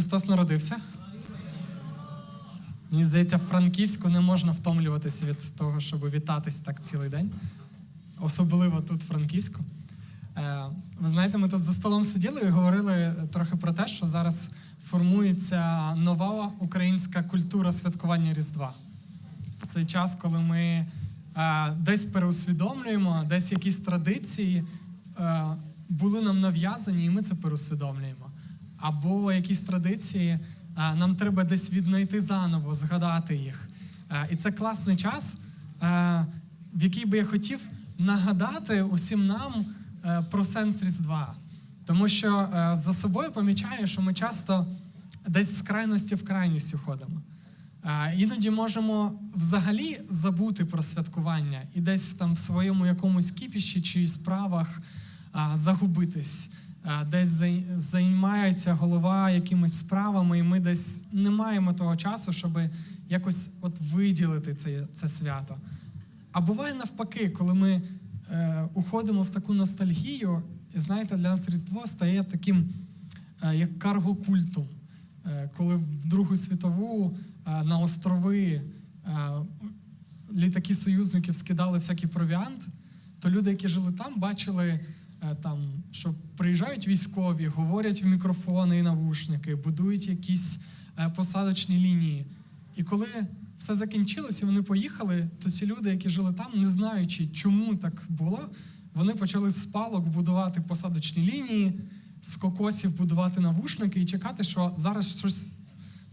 Христос народився. Мені здається, в Франківську не можна втомлюватися від того, щоб вітатись так цілий день. Особливо тут, в Франківську. Е, Ви знаєте, ми тут за столом сиділи і говорили трохи про те, що зараз формується нова українська культура святкування Різдва. Цей час, коли ми е, десь переусвідомлюємо, десь якісь традиції е, були нам нав'язані, і ми це переусвідомлюємо. Або якісь традиції е, нам треба десь віднайти заново, згадати їх. Е, і це класний час, е, в який би я хотів нагадати усім нам про сенс Різдва. Тому що за собою помічаю, що ми часто десь з крайності в крайність ходимо. Е, Іноді можемо взагалі забути про святкування і десь там в своєму якомусь кіпіші чи справах загубитись, десь займається голова якимись справами, і ми десь не маємо того часу, щоб якось от виділити це, це свято. А буває навпаки, коли ми е, уходимо в таку ностальгію, і знаєте, для нас Різдво стає таким е, як каргокультом. Е, коли в Другу світову е, на острови е, літаки союзників скидали всякий провіант, то люди, які жили там, бачили, е, там, що приїжджають військові, говорять в мікрофони і навушники, будують якісь е, посадочні лінії. І коли все закінчилось і вони поїхали, то ці люди, які жили там, не знаючи, чому так було, вони почали з палок будувати посадочні лінії, з кокосів будувати навушники і чекати, що зараз щось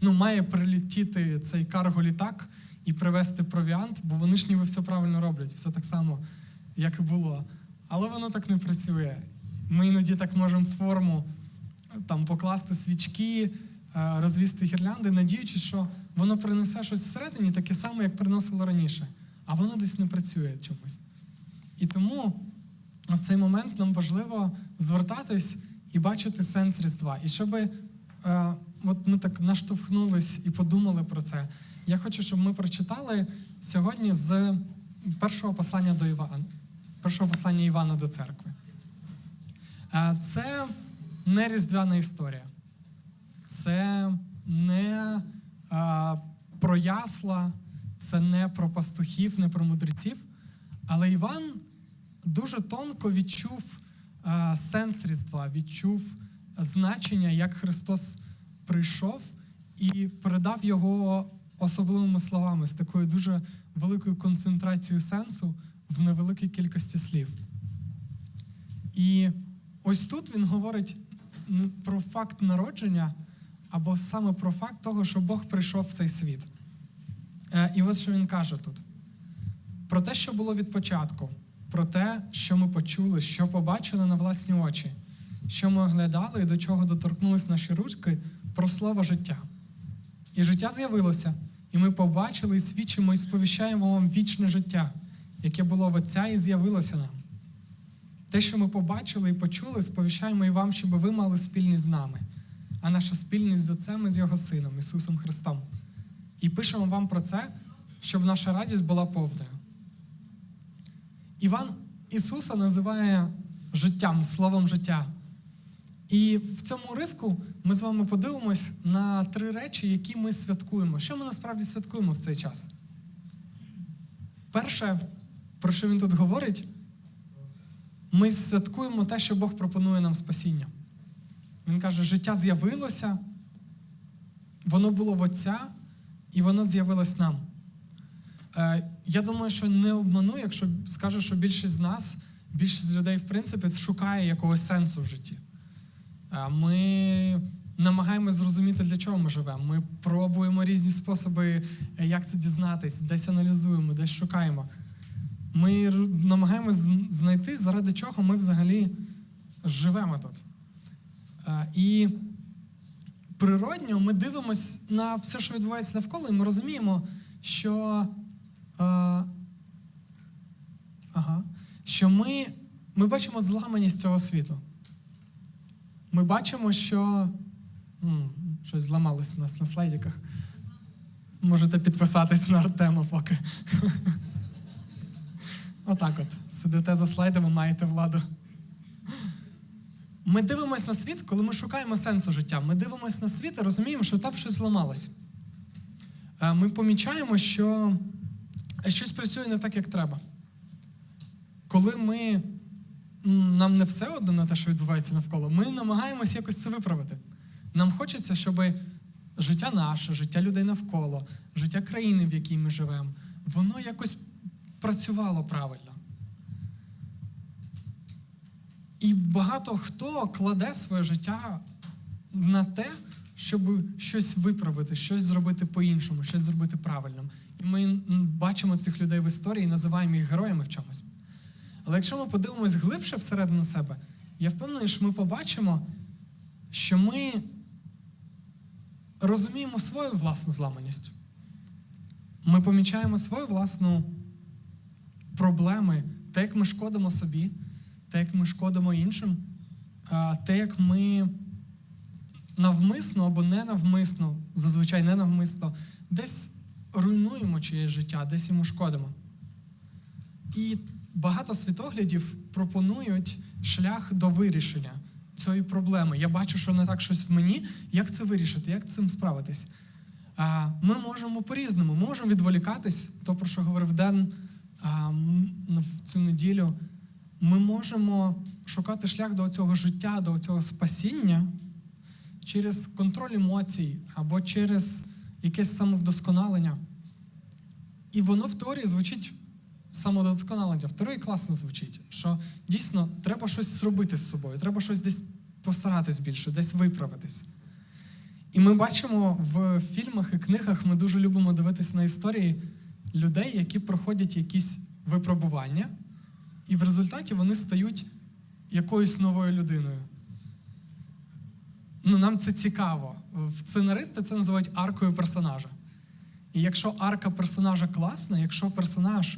ну, має прилетіти цей карго-літак і привезти провіант, бо вони ж ніби все правильно роблять, все так само, як і було. Але воно так не працює. Ми іноді так можемо форму там покласти свічки, е, розвісти гірлянди, надіючись, що воно принесе щось всередині, таке саме, як приносило раніше. А воно десь не працює чомусь. І тому в цей момент нам важливо звертатись і бачити сенс Різдва. І щоб е, от ми так наштовхнулись і подумали про це, я хочу, щоб ми прочитали сьогодні з першого послання до Івана, першого послання Івана до церкви. Е, Це не різдвяна історія. Це не а, про ясла, це не про пастухів, не про мудреців. Але Іван дуже тонко відчув а, сенс Різдва, відчув значення, як Христос прийшов і передав його особливими словами з такою дуже великою концентрацією сенсу в невеликій кількості слів. І ось тут він говорить про факт народження, або саме про факт того, що Бог прийшов в цей світ. Е, І ось що він каже тут: про те, що було від початку, про те, що ми почули, що побачили на власні очі, що ми оглядали і до чого доторкнулись наші руки, про слово життя. І життя з'явилося, і ми побачили і свідчимо і сповіщаємо вам вічне життя, яке було в Отця і з'явилося нам. Те, що ми побачили і почули, сповіщаємо і вам, щоб ви мали спільність з нами, а наша спільність з Отцем і з Його Сином, Ісусом Христом. І пишемо вам про це, щоб наша радість була повною. Іван Ісуса називає життям, словом життя. І в цьому ривку ми з вами подивимось на три речі, які ми святкуємо. Що ми насправді святкуємо в цей час? Перше, про що він тут говорить, ми святкуємо те, що Бог пропонує нам спасіння. Він каже, життя з'явилося, воно було в Отця, і воно з'явилось нам. Е, Я думаю, що не обману, якщо скажу, що більшість з нас, більшість людей, в принципі, шукає якогось сенсу в житті. Е, Ми намагаємось зрозуміти, для чого ми живемо. Ми пробуємо різні способи, як це дізнатись, десь аналізуємо, десь шукаємо. Ми намагаємось знайти, заради чого ми взагалі живемо тут. Е, І природньо ми дивимось на все, що відбувається навколо, і ми розуміємо, що, е, ага, що ми, ми бачимо зламаність цього світу. Ми бачимо, що щось зламалося у нас на слайдиках. Можете підписатись на Артема поки. Отак от. Сидите за слайдами, маєте владу. Ми дивимося на світ, коли ми шукаємо сенсу життя. Ми дивимося на світ і розуміємо, що там щось зламалось. Е, Ми помічаємо, що щось працює не так, як треба. Коли ми, нам не все одно на те, що відбувається навколо, ми намагаємося якось це виправити. Нам хочеться, щоб життя наше, життя людей навколо, життя країни, в якій ми живемо, воно якось працювало правильно. І багато хто кладе своє життя на те, щоб щось виправити, щось зробити по-іншому, щось зробити правильним. І ми бачимо цих людей в історії і називаємо їх героями в чомусь. Але якщо ми подивимось глибше всередину себе, я впевнений, що ми побачимо, що ми розуміємо свою власну зламаність. Ми помічаємо свою власну проблеми, те, як ми шкодимо собі, те, як ми шкодимо іншим, те, як ми навмисно або ненавмисно, зазвичай ненавмисно, десь руйнуємо чиєсь життя, десь йому шкодимо. І багато світоглядів пропонують шлях до вирішення цієї проблеми. Я бачу, що не так щось в мені. Як це вирішити? Як цим справитись? Ми можемо по-різному. Ми можемо відволікатись, то, про що говорив Ден в цю неділю. Ми можемо шукати шлях до цього життя, до цього спасіння через контроль емоцій або через якесь самовдосконалення. І воно в теорії звучить самодосконалення. В теорії класно звучить, що дійсно треба щось зробити з собою, треба щось десь постаратись більше, десь виправитись. І ми бачимо в фільмах і книгах, ми дуже любимо дивитися на історії людей, які проходять якісь випробування, і в результаті вони стають якоюсь новою людиною. Ну, нам це цікаво. В сценаристи це називають аркою персонажа. І якщо арка персонажа класна, якщо персонаж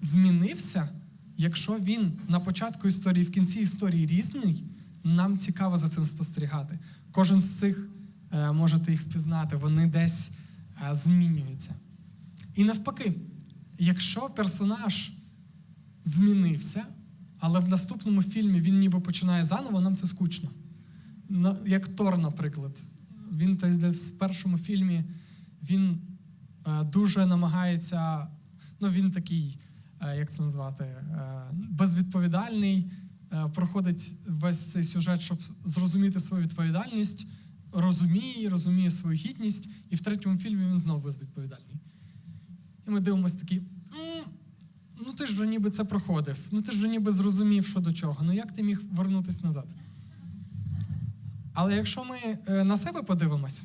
змінився, якщо він на початку історії, в кінці історії різний, нам цікаво за цим спостерігати. Кожен з цих е, можете їх впізнати, вони десь е, змінюються. І навпаки, якщо персонаж змінився, але в наступному фільмі він ніби починає заново, нам це скучно. Як Тор, наприклад. Він десь де в першому фільмі він е, дуже намагається, ну він такий, е, як це назвати, е, безвідповідальний, проходить весь цей сюжет, щоб зрозуміти свою відповідальність, розуміє, розуміє свою гідність, і в третьому фільмі він знову безвідповідальний. І ми дивимося такі. Ну, ти ж вже ніби це проходив, ну ти ж вже ніби зрозумів, що до чого. Ну як ти міг вернутися назад? Але якщо ми е, на себе подивимось,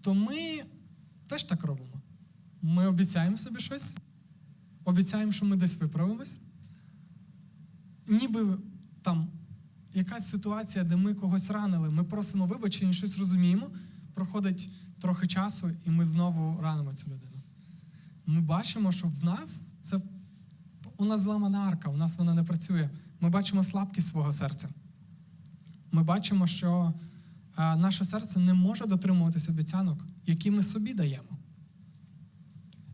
то ми теж так робимо. Ми обіцяємо собі щось, обіцяємо, що ми десь виправимось. Ніби там якась ситуація, де ми когось ранили, ми просимо вибачення, щось розуміємо, проходить трохи часу, і ми знову ранимо цю людину. Ми бачимо, що в нас це у нас зламана арка, у нас вона не працює. Ми бачимо слабкість свого серця. Ми бачимо, що е, наше серце не може дотримуватись обіцянок, які ми собі даємо.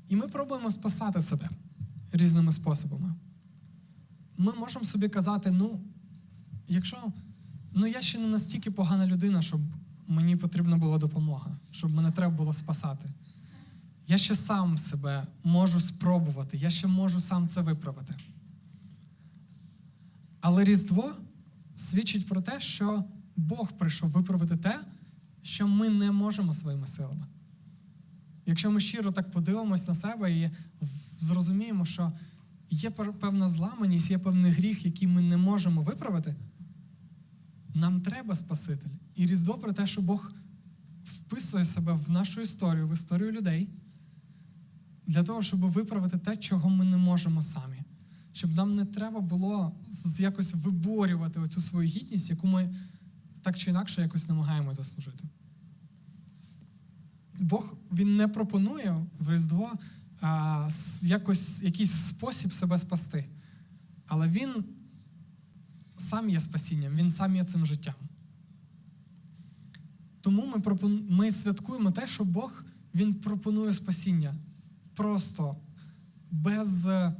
І ми пробуємо спасати себе різними способами. Ми можемо собі казати: ну, якщо ну, я ще не настільки погана людина, щоб мені потрібна була допомога, щоб мене треба було спасати. Я ще сам себе можу спробувати, я ще можу сам це виправити. Але Різдво свідчить про те, що Бог прийшов виправити те, що ми не можемо своїми силами. Якщо ми щиро так подивимось на себе і зрозуміємо, що є певна зламаність, є певний гріх, який ми не можемо виправити, нам треба Спаситель. І Різдво про те, що Бог вписує себе в нашу історію, в історію людей, для того, щоб виправити те, чого ми не можемо самі. Щоб нам не треба було якось виборювати оцю свою гідність, яку ми так чи інакше якось намагаємося заслужити. Бог він не пропонує в Різдво а, якось, якийсь спосіб себе спасти. Але він сам є спасінням, він сам є цим життям. Тому ми, пропон... ми святкуємо те, що Бог він пропонує спасіння просто без е,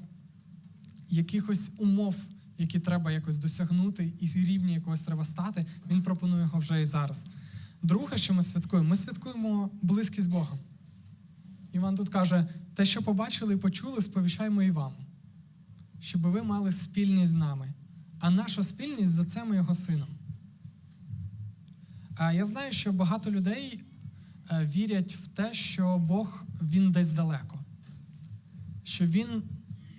якихось умов, які треба якось досягнути, і з рівня якогось треба стати, він пропонує його вже і зараз. Друге, що ми святкуємо, ми святкуємо близькість з Богом. Іван тут каже: те, що побачили і почули, сповіщаємо і вам, щоб ви мали спільність з нами, а наша спільність з отцем і його сином. Я знаю, що багато людей е, вірять в те, що Бог він десь далеко, що він,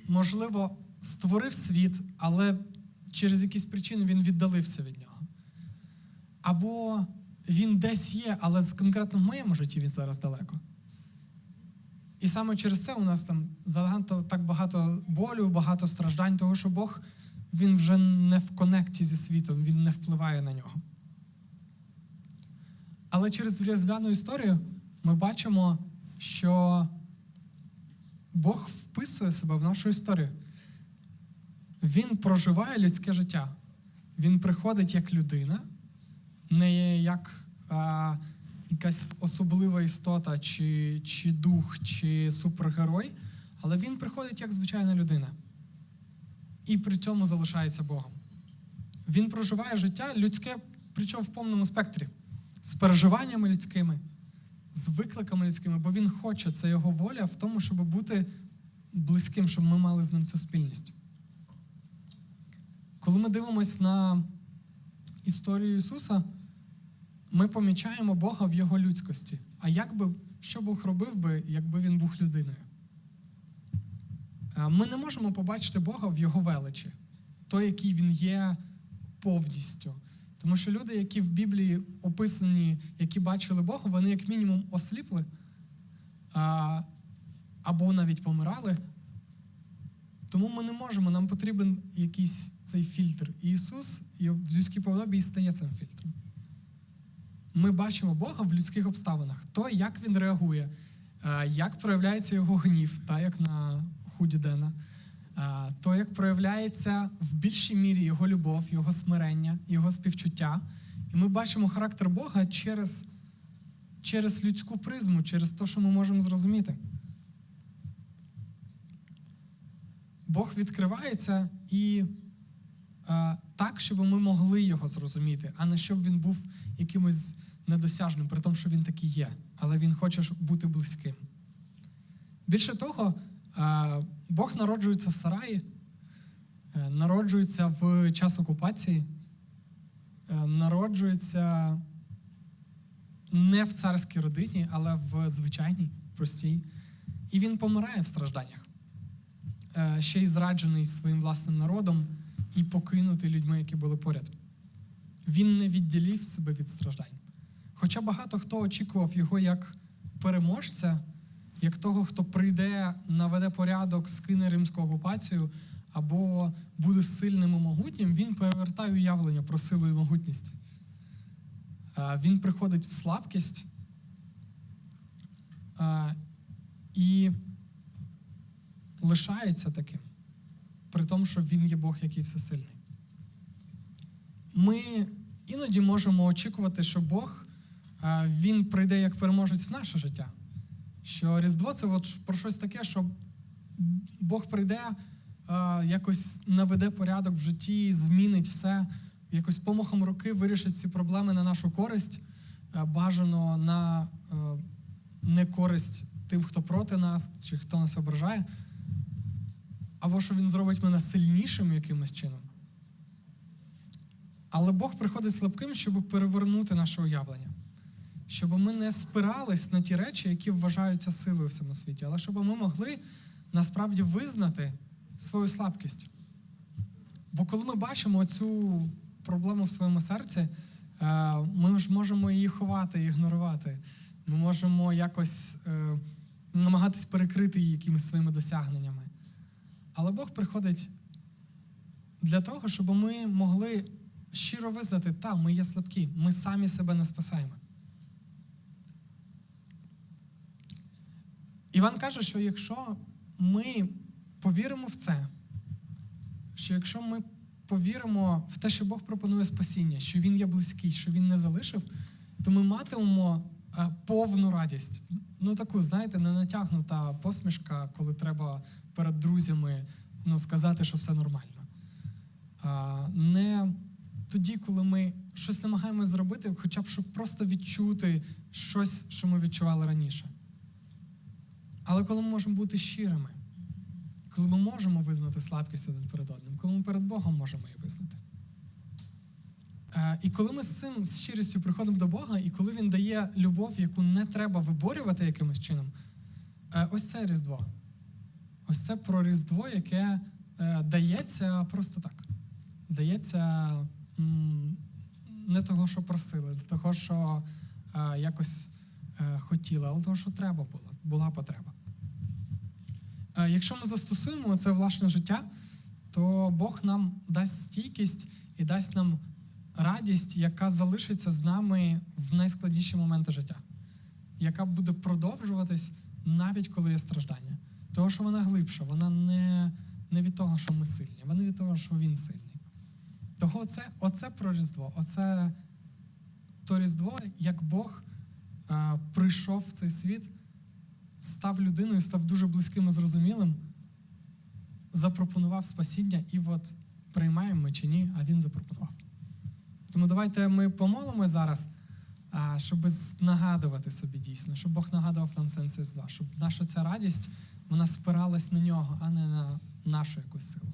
можливо, створив світ, але через якісь причини він віддалився від нього. Або він десь є, але конкретно в моєму житті він зараз далеко. І саме через це у нас там занадто так багато болю, багато страждань, того, що Бог він вже не в конекті зі світом, він не впливає на нього. Але через різдвяну історію ми бачимо, що Бог вписує себе в нашу історію. Він проживає людське життя. Він приходить як людина, не як а, якась особлива істота, чи, чи дух, чи супергерой, але він приходить як звичайна людина. І при цьому залишається Богом. Він проживає життя людське, причому в повному спектрі, з переживаннями людськими, з викликами людськими, бо він хоче, це його воля в тому, щоб бути близьким, щоб ми мали з ним цю спільність. Коли ми дивимося на історію Ісуса, ми помічаємо Бога в Його людськості. А як би, що Бог робив би, якби він був людиною? Е, Ми не можемо побачити Бога в Його величі, той, який він є повністю. Тому що люди, які в Біблії описані, які бачили Бога, вони як мінімум осліпли а, або навіть помирали. Тому ми не можемо, нам потрібен якийсь цей фільтр. І Ісус в людській подобі і стає цим фільтром. Ми бачимо Бога в людських обставинах, то, як він реагує, е, як проявляється його гнів, та як на худі Дена, то, як проявляється в більшій мірі його любов, його смирення, його співчуття. І ми бачимо характер Бога через, через людську призму, через те, що ми можемо зрозуміти. Бог відкривається і е, так, щоб ми могли його зрозуміти, а не щоб він був якимось недосяжним, при тому, що він такий є, але він хоче бути близьким. Більше того, е, Бог народжується в сараї, е, народжується в час окупації, е, народжується не в царській родині, але в звичайній, простій. І він помирає в стражданнях е, ще й зраджений своїм власним народом і покинутий людьми, які були поряд. Він не відділив себе від страждань. Хоча багато хто очікував його як переможця, як того, хто прийде, наведе порядок, скине римську окупацію або буде сильним і могутнім, він перевертає уявлення про силу і могутність. Він приходить в слабкість і лишається таким, при тому, що він є Бог, який всесильний. Ми іноді можемо очікувати, що Бог він прийде як переможець в наше життя. Що Різдво це от про щось таке, що Бог прийде, а, якось наведе порядок в житті, змінить все, якось помахом руки вирішить ці проблеми на нашу користь, а, бажано на а, некористь тим, хто проти нас чи хто нас ображає або що він зробить мене сильнішим якимось чином. Але Бог приходить слабким, щоб перевернути наше уявлення, щоб ми не спирались на ті речі, які вважаються силою в цьому світі, але щоб ми могли насправді визнати свою слабкість. Бо коли ми бачимо цю проблему в своєму серці, е, ми ж можемо її ховати, ігнорувати. Ми можемо якось е, намагатись перекрити її якимись своїми досягненнями. Але Бог приходить для того, щоб ми могли щиро визнати, та, ми є слабкі, ми самі себе не спасаємо. Іван каже, що якщо ми повіримо в це, що якщо ми повіримо в те, що Бог пропонує спасіння, що Він є близький, що Він не залишив, то ми матимемо е, повну радість. Ну, таку, знаєте, не натягнута посмішка, коли треба перед друзями ну, сказати, що все нормально. Не тоді, коли ми щось намагаємося зробити, хоча б щоб просто відчути щось, що ми відчували раніше. Але коли ми можемо бути щирими, коли ми можемо визнати слабкість один перед одним, коли ми перед Богом можемо її визнати. Е, І коли ми з цим з щирістю приходимо до Бога, і коли Він дає любов, яку не треба виборювати якимось чином, е, ось це Різдво. Ось це про Різдво, яке е, дається просто так. Дається не того, що просили, не того, що якось хотіли, але того, що треба було, була потреба. Е, Якщо ми застосуємо це власне життя, то Бог нам дасть стійкість і дасть нам радість, яка залишиться з нами в найскладніші моменти життя, яка буде продовжуватись навіть коли є страждання. Тому що вона глибша, вона не, не від того, що ми сильні, вона від того, що він сильний. Того оце, оце про Різдво, оце то Різдво, як Бог е, прийшов в цей світ, став людиною, став дуже близьким і зрозумілим, запропонував спасіння, і от приймаємо ми чи ні, а він запропонував. Тому давайте ми помолимо зараз, щоб нагадувати собі дійсно, щоб Бог нагадував нам сенс 2, щоб наша ця радість вона спиралась на нього, а не на нашу якусь силу.